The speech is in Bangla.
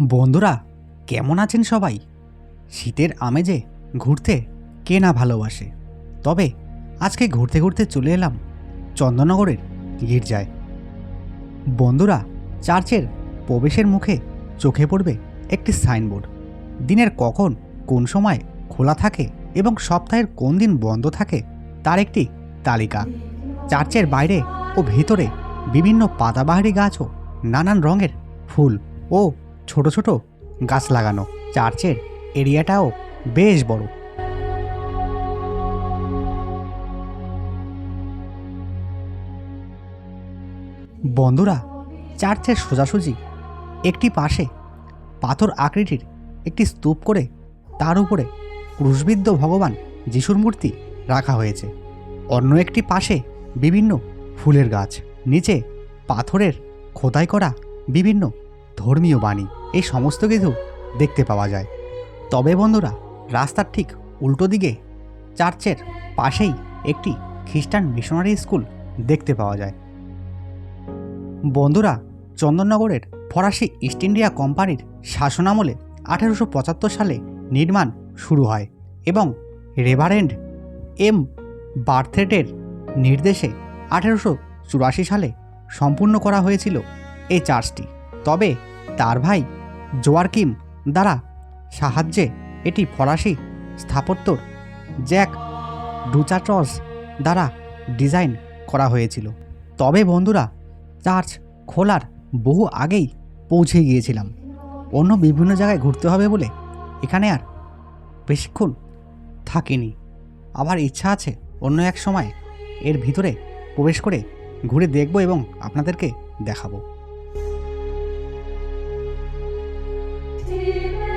বন্ধুরা, কেমন আছেন সবাই? শীতের আমেজে ঘুরতে কে না ভালোবাসে? তবে আজকে ঘুরতে ঘুরতে চলে এলাম চন্দননগরের গির্জায়। বন্ধুরা, চার্চের প্রবেশের মুখে চোখে পড়বে একটি সাইনবোর্ড। দিনের কখন, কোন সময় খোলা থাকে এবং সপ্তাহের কোন দিন বন্ধ থাকে, তার একটি তালিকা। চার্চের বাইরে ও ভিতরে বিভিন্ন পাতাবাহারি গাছ ও নানান রঙের ফুল ও ছোট ছোট গাছ লাগানো। চার্চের এরিয়াটাও বেশ বড়। বন্ধুরা, চার্চের সোজাসুজি একটি পাশে পাথর আকৃতির একটি স্তূপ করে তার উপরে ক্রুশবিদ্ধ ভগবান যিশুর মূর্তি রাখা হয়েছে। অন্য একটি পাশে বিভিন্ন ফুলের গাছ, নিচে পাথরের খোদাই করা বিভিন্ন ধর্মীয় বাণী, এই সমস্ত কিছু দেখতে পাওয়া যায়। তবে বন্ধুরা, রাস্তার ঠিক উল্টো দিকে চার্চের পাশেই একটি খ্রিস্টান মিশনারি স্কুল দেখতে পাওয়া যায়। বন্ধুরা, চন্দননগরের ফরাসি ইস্ট ইন্ডিয়া কোম্পানির শাসনামলে আঠেরোশো পঁচাত্তর সালে নির্মাণ শুরু হয় এবং রেভারেন্ড এম. বার্থেটের নির্দেশে আঠেরোশো চুরাশি সালে সম্পূর্ণ করা হয়েছিল এই চার্চটি। তবে তার ভাই জোয়ারকিম দ্বারা সাহায্যে এটি ফরাসি স্থাপত্যর জ্যাক ডুচাটস দ্বারা ডিজাইন করা হয়েছিল। তবে বন্ধুরা, চার্চ খোলার বহু আগেই পৌঁছে গিয়েছিলাম। অন্য বিভিন্ন জায়গায় ঘুরতে হবে বলে এখানে আর বেশিক্ষণ থাকিনি। আবার ইচ্ছা আছে অন্য এক সময় এর ভিতরে প্রবেশ করে ঘুরে দেখব এবং আপনাদেরকে দেখাবো। Christi